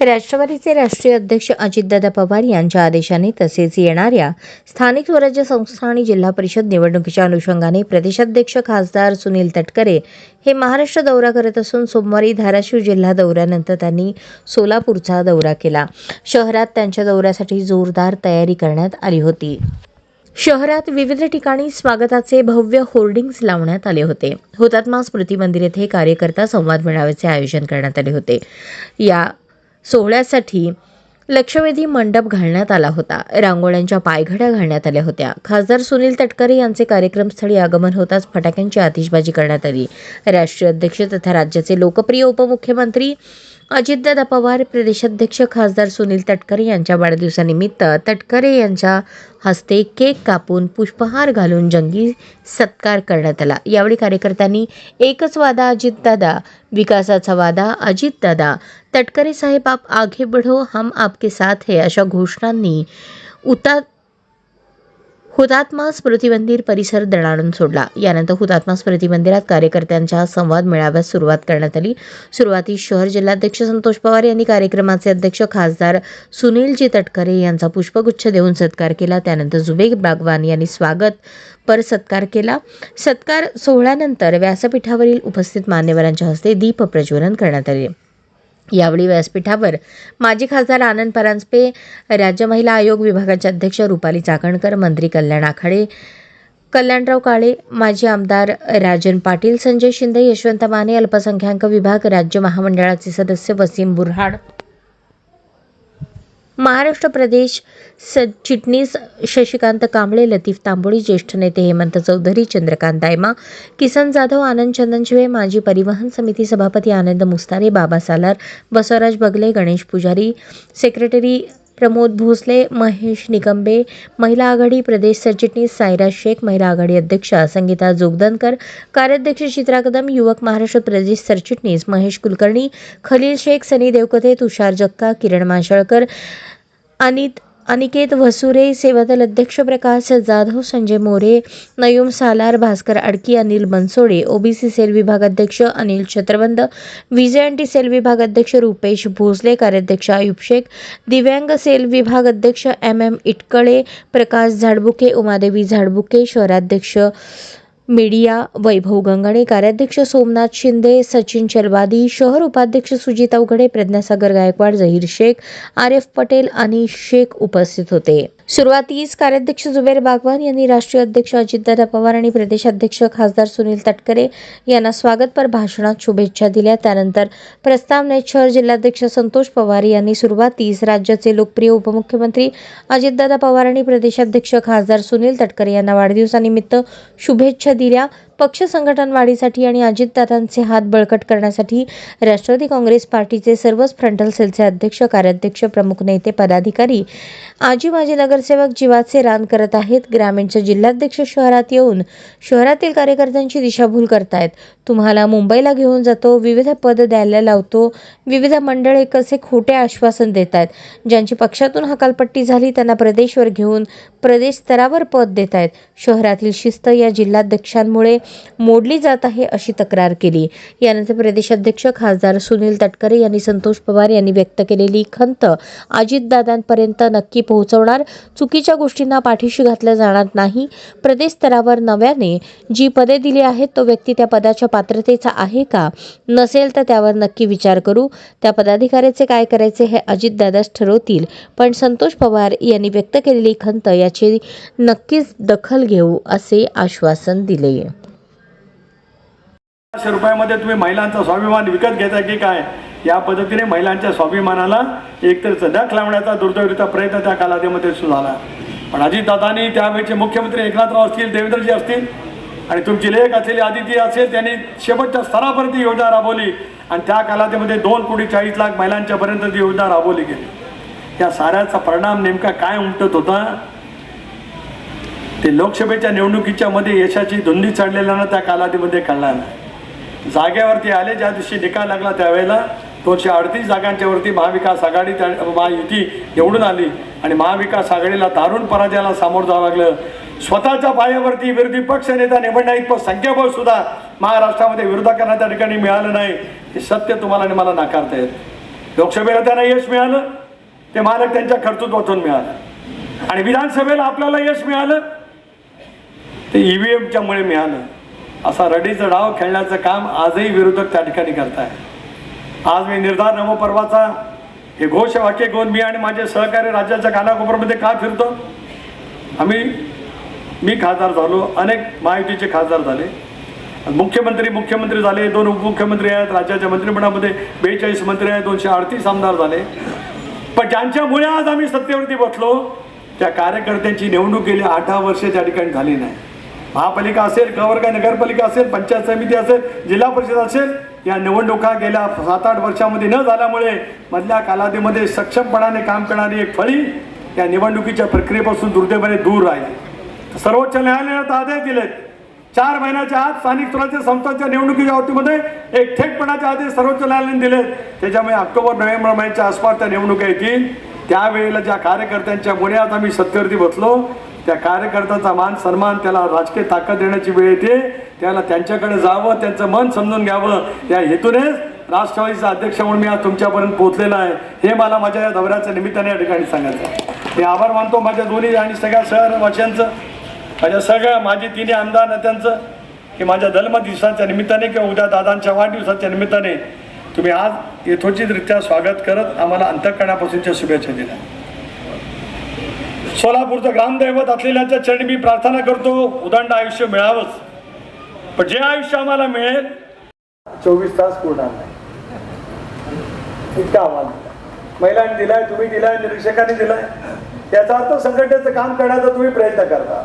राष्ट्रवादीचे राष्ट्रीय अध्यक्ष अजितदादा पवार यांच्या आदेशाने तसेच येणाऱ्या स्थानिक स्वराज्य संस्था आणि जिल्हा परिषद निवडणुकीच्या अनुषंगाने प्रदेशाध्यक्ष खासदार सुनील तटकरे हे महाराष्ट्र दौरा करत असून सोमवारी धाराशिव जिल्हा दौऱ्यानंतर त्यांनी सोलापूरचा दौरा केला. शहरात त्यांच्या दौऱ्यासाठी जोरदार तयारी करण्यात आली होती. शहरात विविध ठिकाणी स्वागताचे भव्य होर्डिंग्ज लावण्यात आले होते. हुतात्मा स्मृती मंदिर येथे कार्यकर्ता संवाद मेळाव्याचे आयोजन करण्यात आले होते. या सोहळ्यासाठी लक्षवेधी मंडप घालण्यात आला होता. रांगोळ्यांच्या पायघड्या घालण्यात आल्या होत्या. खासदार सुनील तटकरे यांचे कार्यक्रमस्थळी आगमन होताच फटाक्यांची आतिषबाजी करण्यात आली. राष्ट्रीय अध्यक्ष तथा राज्याचे लोकप्रिय उपमुख्यमंत्री अजितदादा पवार प्रदेशाध्यक्ष खासदार सुनील तटकरे यांच्या वाढदिवसानिमित्त तटकरे यांच्या हस्ते केक कापून पुष्पहार घालून जंगी सत्कार करण्यात आला. यावेळी कार्यकर्त्यांनी एकच वादा अजितदादा. विकासाचा वादा अजितदादा. तटकरे साहेब आप आगे बढ़ो हम आपके साथ है अशा घोषणांनी उता हुतात्मा स्मृती मंदिर परिसर दणाणून सोडला. यानंतर हुतात्मा स्मृती मंदिरात कार्यकर्त्यांच्या संवाद मेळाव्यास सुरुवात करण्यात आली. सुरुवातीस शहर जिल्हाध्यक्ष संतोष पवार यांनी कार्यक्रमाचे अध्यक्ष खासदार सुनीलजी तटकरे यांचा पुष्पगुच्छ देऊन सत्कार केला. त्यानंतर जुबेग बागवान यांनी स्वागत पर सत्कार केला. सत्कार सोहळ्यानंतर व्यासपीठावरील उपस्थित मान्यवरांच्या हस्ते दीप प्रज्वलन करण्यात आले. यावेळी व्यासपीठावर माजी खासदार आनंद परांजपे राज्य महिला आयोग विभागाचे अध्यक्ष रुपाली चाकणकर मंत्री कल्याण आखाडे कल्याणराव काळे माजी आमदार राजन पाटील संजय शिंदे यशवंत माने अल्पसंख्याक विभाग राज्य महामंडळाचे सदस्य वसीम बुरहाड महाराष्ट्र प्रदेश चिटणीस शशिकांत कांबळे लतीफ तांबोळी ज्येष्ठ नेते हेमंत चौधरी चंद्रकांत दायमा किसन जाधव आनंद चंदनशिवे माजी परिवहन समिती सभापती आनंद मुस्तारे बाबा सालार बसवराज बगले गणेश पुजारी सेक्रेटरी प्रमोद भोसले महेश निकंबे महिला आघाडी प्रदेश सरचिटणीस सायरा शेख महिला आघाडी अध्यक्षा संगीता जोगदनकर कार्याध्यक्ष चित्रा कदम युवक महाराष्ट्र प्रदेश सरचिटणीस महेश कुलकर्णी खलील शेख सनी देवकते तुषार जक्का किरण माशळकर अनित अनिकेत वसुरे सेवादल अध्यक्ष प्रकाश जाधव संजय मोरे नयूम सालार भास्कर आडकी अनिल बनसोडे ओबीसी सेल विभाग अध्यक्ष अनिल छत्रबंद व्हीजेएनटी सेल विभाग अध्यक्ष रुपेश भोसले कार्याध्यक्ष आयुब शेख दिव्यांग सेल विभाग अध्यक्ष एम एम इटकळे प्रकाश झाडबुके उमादेवी झाडबुके शहराध्यक्ष मीडिया वैभव गंगणे कार्याध्यक्ष सोमनाथ शिंदे सचिन चलवादी शहर उपाध्यक्ष सुजित अवघडे प्रज्ञासागर गायकवाड झहीर शेख आर एफ पटेल आणि शेख उपस्थित होते. सुरुवातीस कार्याध्यक्ष जुबेर बागवान यांनी राष्ट्रीय अध्यक्ष अजितदादा पवार आणि प्रदेशाध्यक्ष खासदार सुनील तटकरे यांना स्वागतपर भाषणात शुभेच्छा दिल्या. त्यानंतर प्रस्तावनेत शहर जिल्हाध्यक्ष संतोष पवार यांनी सुरुवातीस राज्याचे लोकप्रिय उपमुख्यमंत्री अजितदादा पवार आणि प्रदेशाध्यक्ष खासदार सुनील तटकरे यांना वाढदिवसानिमित्त शुभेच्छा दिल्या. पक्ष संघटन वाढीसाठी आणि अजितदादांचे हात बळकट करण्यासाठी राष्ट्रवादी काँग्रेस पार्टीचे सर्वच फ्रंटल सेलचे अध्यक्ष कार्याध्यक्ष प्रमुख नेते पदाधिकारी आजी माजी नगरसेवक जीवाचे रान करत आहेत. ग्रामीणचे जिल्हाध्यक्ष शहरात येऊन शहरातील कार्यकर्त्यांची दिशाभूल करतायत. तुम्हाला मुंबईला घेऊन जातो विविध पद द्यायला लावतो विविध मंडळे कसे खोटे आश्वासन देत आहेत ज्यांची पक्षातून हकालपट्टी झाली त्यांना प्रदेशवर घेऊन प्रदेश स्तरावर पद देत आहेत शहरातील शिस्त या जिल्हाध्यक्षांमुळे मोडली जात आहे अशी तक्रार केली. यानंतर प्रदेशाध्यक्ष खासदार सुनील तटकरे यांनी संतोष पवार यांनी व्यक्त केलेली खंत अजितदादांपर्यंत नक्की पोहोचवणार. चुकीच्या गोष्टींना पाठीशी घातल्या जाणार नाही. प्रदेश स्तरावर नव्याने जी पदे दिली आहेत तो व्यक्ती त्या पदाच्या पात्रतेचा आहे का? नसेल तर त्यावर नक्की विचार करू. त्या पदाधिकाऱ्याचे काय करायचे हे अजितदादाच ठरवतील. पण संतोष पवार यांनी व्यक्त केलेली खंत याची नक्कीच दखल घेऊ असे आश्वासन दिले. पाचशे रुपयामध्ये तुम्ही महिलांचा स्वाभिमान विकत घेता की काय? या पद्धतीने महिलांच्या स्वाभिमानाला एकतर चढाक लावण्याचा दुर्दैवीचा प्रयत्न त्या कालावधीमध्ये सुरू झाला. पण अजितदादांनी त्यावेळेचे मुख्यमंत्री एकनाथराव असतील देवेंद्रजी असतील आणि तुमची लेख असलेली आदिती असेल त्यांनी शेवटच्या स्तरापर्यंत ही योजना राबवली आणि त्या कालावधीमध्ये दोन कोटी चाळीस लाख महिलांच्या पर्यंत ती योजना राबवली गेली. या साऱ्याचा परिणाम नेमका काय उमटत होता? ते लोकसभेच्या निवडणुकीच्या मध्ये यशाची धुंदी चढलेल्यांना त्या कालावधीमध्ये कळणार नाही. जागेवरती आले ज्या दिवशी निकाल लागला त्यावेळेला दोनशे अडतीस जागांच्यावरती महाविकास आघाडी त्या महायुती निवडून आली आणि महाविकास आघाडीला दारुण पराजयाला सामोरं जावं लागलं. स्वतःच्या पायावरती विरोधी पक्ष नेता निवडण्या इतकं संख्याबळ सुद्धा महाराष्ट्रामध्ये विरोधकांना त्या ठिकाणी मिळालं नाही. हे सत्य तुम्हाला आणि मला नाकारता येत. लोकसभेला त्यांना यश मिळालं ते मालक त्यांच्या कर्तृत्वातून मिळालं. आणि विधानसभेला आपल्याला यश मिळालं ते ईव्हीएमच्यामुळे मिळालं. असा रडीचा डाव खेळण्याचं काम आजही विरोधक त्या ठिकाणी करत आहे आज मी निर्धार पर्वाचा हे घोषवाक्य घेऊन मी आणि माझे सहकारी राज्याच्या कानाकोपऱ्यामध्ये का फिरतो? आम्ही मी खासदार झालो अनेक महायुतीचे खासदार झाले. मुख्यमंत्री मुख्यमंत्री झाले दोन उपमुख्यमंत्री आहेत राज्याच्या मंत्रिमंडळामध्ये बेचाळीस मंत्री आहेत दोनशे अडतीस आमदार झाले. पण ज्यांच्यामुळे आज आम्ही सत्तेवरती बसलो त्या कार्यकर्त्यांची निवडणूक गेली अठरा वर्ष त्या ठिकाणी झाली नाही. महापालिका असेल कवर नगरपालिका असेल पंचायत समिती असेल जिल्हा परिषद असेल या निवडणुका गेल्या सात आठ वर्षामध्ये न झाल्यामुळे मधल्या कालावधीमध्ये सक्षमपणाने काम करणारी एक फळी या निवडणुकीच्या प्रक्रियेपासून दुर्दैवाने दूर राहिली. सर्वोच्च न्यायालयात आदेश दिलेत. चार महिन्याच्या आत स्थानिक स्वराज्य संस्थांच्या निवडणुकीच्या बाबतीमध्ये एक थेटपणाचे आदेश सर्वोच्च न्यायालयाने दिलेत. त्याच्यामुळे ऑक्टोबर नोव्हेंबर महिन्याच्या आसपास त्या निवडणुका येतील. त्यावेळेला ज्या कार्यकर्त्यांच्या मुळे आम्ही सत्तेवरती बसलो त्या कार्यकर्त्याचा मान सन्मान त्याला राजकीय ताकद देण्याची वेळ येते. त्याला त्यांच्याकडे जावं त्यांचं मन समजून घ्यावं. या हेतूनेच राष्ट्रवादीचा अध्यक्ष म्हणून मी आज तुमच्यापर्यंत पोहोचलेला आहे. हे मला माझ्या या दौऱ्याच्या निमित्ताने या ठिकाणी सांगायचं मी आभार मानतो माझ्या दोन्ही आणि सगळ्या शहरवासियांचं माझ्या सगळ्या माझी तिन्ही आमदार नेत्यांचं की माझ्या जन्म दिवसाच्या निमित्ताने किंवा उद्या दादांच्या वाढदिवसाच्या निमित्ताने तुम्ही आज यथोचितरित्या स्वागत करत आम्हाला अंतकरणापासूनच्या शुभेच्छा दिल्या. सोलापूरचं ग्रामदैवत असलेल्याच्या चरणी मी प्रार्थना करतो उदंड आयुष्य मिळावंच. पण जे आयुष्य आम्हाला मिळेल चोवीस तास पूर्ण नाही. इतका आव्हान. महिलांनी दिलाय तुम्ही दिलाय निरीक्षकांनी दिलाय. याचा अर्थ संघटनेचं काम करण्याचा तुम्ही प्रयत्न करता.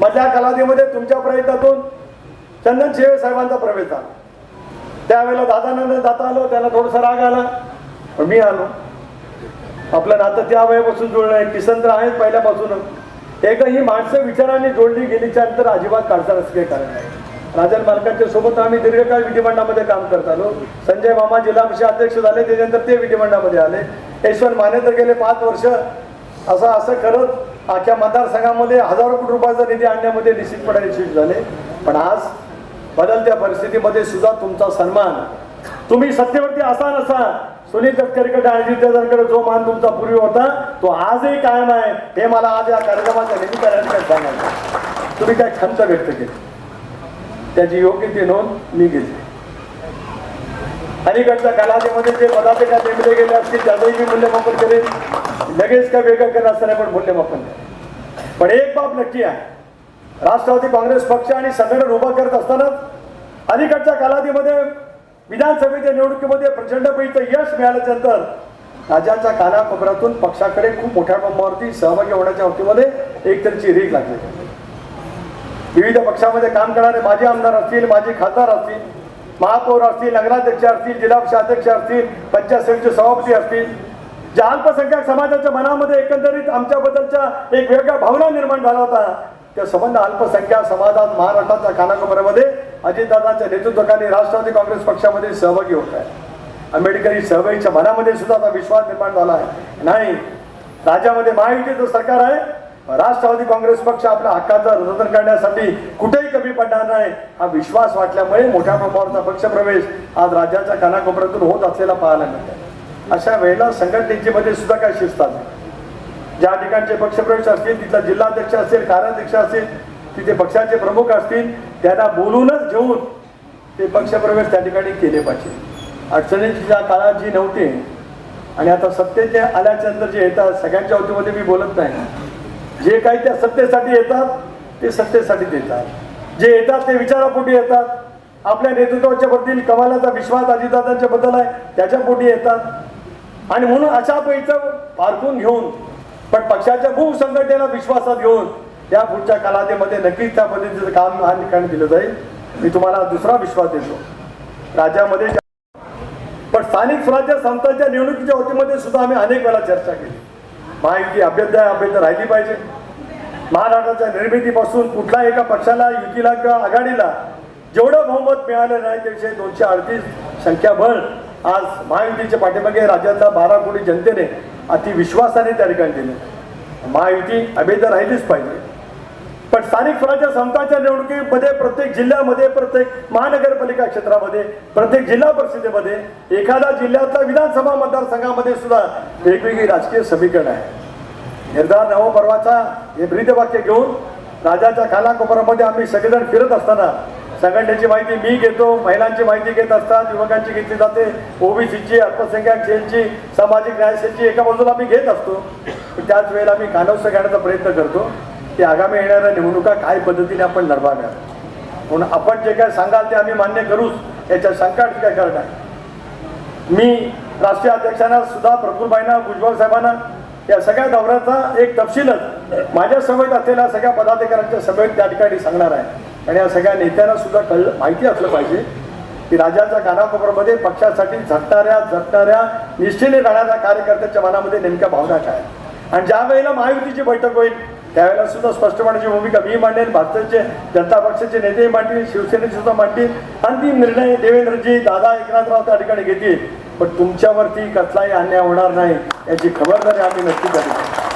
मधल्या कालावधीमध्ये तुमच्या प्रयत्नातून चंदन शिवे साहेबांचा प्रवेश झाला. त्यावेळेला दादांना जाता आलो त्याला थोडंसं राग आला. पण मी आलो. आपलं नातं त्या वेळेपासून जुळलं आहे. किसन तर आहेच पहिल्यापासूनच एकदा ही माणसं विचाराने जोडली गेलीच्या नंतर अजिबात काढता असं काही कारण नाही राजन मालकांच्या सोबत आम्ही दीर्घकाळ विधिमंडळामध्ये काम करत आलो. संजय मामा जिल्हा परिषद अध्यक्ष झाले. त्याच्यानंतर ते विधिमंडळामध्ये आले. यशवंत माने तर गेले पाच वर्ष. असं असं करत अख्ख्या मतदारसंघामध्ये हजारो कोटी रुपयाचा निधी आणण्यामध्ये निश्चितपणे यशस्वी झाले. पण आज बदलत्या परिस्थितीमध्ये सुद्धा तुमचा सन्मान. तुम्ही सत्तेवरती असा नसा सुनील तटकरेकडे आणि अजितदादांकडे जो मान तुमचा पूर्वी होता तो आजही कायम आहे. हे मला आज या कार्यक्रमाच्या निमित्ताने काय सांगायचं तुम्ही काय खंत व्यक्त केली त्याची योग्य ती नोंद मी घेतली. अलीकडच्या कलादेमध्ये जे पदाधिकारी नेमले गेले असतील त्याचंही मी मूल्यमापन करेन. लगेच काय वेगळं करत असताना पण मूल्यमापन करेन. पण एक बाब नक्की आहे. राष्ट्रवादी काँग्रेस पक्ष आणि संघटन उभा करत असतानाच अलीकडच्या कालावधीमध्ये विधानसभेच्या निवडणुकीमध्ये प्रचंडपैकीचं यश मिळाल्यानंतर नंतर कानाकोपऱ्यातून पक्षाकडे खूप मोठ्या प्रमाणावरती सहभागी होण्याच्या बाबतीमध्ये एकतरीची रीक लागली. विविध पक्षामध्ये काम करणारे माजी आमदार असतील माजी खासदार असतील महापौर असतील नगराध्यक्ष असतील जिल्हा अध्यक्ष असतील पंचायत समितीचे सभापती असतील ज्या अल्पसंख्याक समाजाच्या मनामध्ये एकंदरीत आमच्याबद्दलच्या एक वेगळ्या भावना निर्माण झाला होता त्या संबंध अल्पसंख्याक समाजात महाराष्ट्राच्या कानाकोपऱ्यामध्ये अजितदादांच्या नेतृत्वाखाली राष्ट्रवादी काँग्रेस पक्षामध्ये सहभागी होत आहे. आंबेडकरी सहभागीच्या मनामध्ये सुद्धा आता विश्वास निर्माण झाला आहे. नाही राज्यामध्ये महायुतीचं सरकार आहे राष्ट्रवादी काँग्रेस पक्ष आपल्या हक्काचं रतन करण्यासाठी कुठेही कमी पडणार नाही हा विश्वास वाटल्यामुळे मोठ्या प्रमाणावरचा पक्षप्रवेश आज राज्याच्या कानाकोपऱ्यातून होत असलेला पाहायला मिळतो अशा वेळेला संघटनेची मध्ये सुद्धा काय शिस्त असते ज्या ठिकाणचे पक्षप्रवेश असतील तिथला जिल्हाध्यक्ष असेल कार्याध्यक्ष असेल तिथे पक्षाचे प्रमुख असतील त्यांना बोलूनच घेऊन ते पक्षप्रवेश त्या ठिकाणी केले पाहिजे. अडचणींची ज्या काळात जी नव्हती आणि आता सत्तेचे आल्याच्यानंतर जे येतात सगळ्यांच्या अवतीमध्ये मी बोलत नाही. जे काही त्या सत्तेसाठी येतात ते सत्तेसाठी देतात. जे येतात ते विचारापोटी येतात. आपल्या नेतृत्वाच्या बद्दल कमालाचा विश्वास अजितदादांच्या बद्दल आहे त्याच्या पोटी येतात. आणि म्हणून अशा पैचं पारखून घेऊन पण पक्षाच्या भूसंघटनेला विश्वासात घेऊन या पुढच्या कालावधीमध्ये नक्कीच त्या पद्धतीचं काम हा ठिकाणी दिलं जाईल. मी तुम्हाला दुसरा विश्वास देतो. राज्यामध्ये पण स्थानिक स्वराज्य संस्थांच्या निवडणुकीच्या वतीमध्ये सुद्धा आम्ही अनेक वेळा चर्चा केली. महायुती अभ्यर्थी अभ्यर्थी राहिली पाहिजे. महाराष्ट्राच्या निर्मितीपासून कुठल्या एका पक्षाला युतीला किंवा आघाडीला जेवढं बहुमत मिळालं नाही त्याविषयी दोनशे अडतीस संख्याबळ आज महायुतीच्या पाठीमागे राज्यातल्या बारा कोटी जनतेने अति विश्वासाने त्या ठिकाणी दिले. महायुती अभेद राहिलीच पाहिजे. स्थानिक स्वराज्य संस्थांच्या निवडणुकीमध्ये प्रत्येक जिल्ह्यामध्ये प्रत्येक महानगरपालिका क्षेत्रामध्ये प्रत्येक जिल्हा परिषदेमध्ये एखाद्या जिल्ह्यातल्या विधानसभा मतदारसंघामध्ये सुद्धा वेगवेगळी राजकीय समीकरण आहे निर्धार नवपर्वाचा हे ब्रीदवाक्य घेऊन राजाच्या खालाकोपरामध्ये आम्ही सगळेजण फिरत असताना संघटनेची माहिती मी घेतो महिलांची माहिती घेत असतात युवकांची घेतली जाते ओबीसीची अल्पसंख्याक सेलची सामाजिक न्याय सेलची एका बाजूला आम्ही घेत असतो. त्याच वेळेला मी कानवसं घेण्याचा प्रयत्न करतो. की आगामी येणाऱ्या निवडणुका काय पद्धतीने आपण लढवाव्या म्हणून आपण जे काय सांगाल ते आम्ही मान्य करूच. याच्या शंकाट काय करणार? मी राष्ट्रीय अध्यक्षांना सुद्धा प्रफुलबाईंना भुजबळ साहेबांना या सगळ्या दौऱ्याचा एक तपशीलच माझ्या समेत असलेल्या सगळ्या पदाधिकाऱ्यांच्या समेत त्या ठिकाणी सांगणार आहे. आणि या सगळ्या नेत्यांना सुद्धा कळलं माहिती असलं पाहिजे की राजाच्या कानाकोपऱ्यामध्ये पक्षासाठी झटणाऱ्या झटणाऱ्या निष्ठेने राहणाऱ्या कार्यकर्त्याच्या मनामध्ये नेमक्या भावना काय आणि ज्या वेळेला महायुतीची बैठक होईल त्यावेळेला सुद्धा स्पष्टपणाची भूमिका मी मांडेल भारताचे जनता पक्षाचे नेतेही मांडतील शिवसेनेचे सुद्धा मांडतील अंतिम निर्णय देवेंद्रजी दादा एकनाथराव त्या ठिकाणी घेतील. पण तुमच्यावरती कसलाही अन्याय होणार नाही याची खबरदारी आम्ही नक्की करू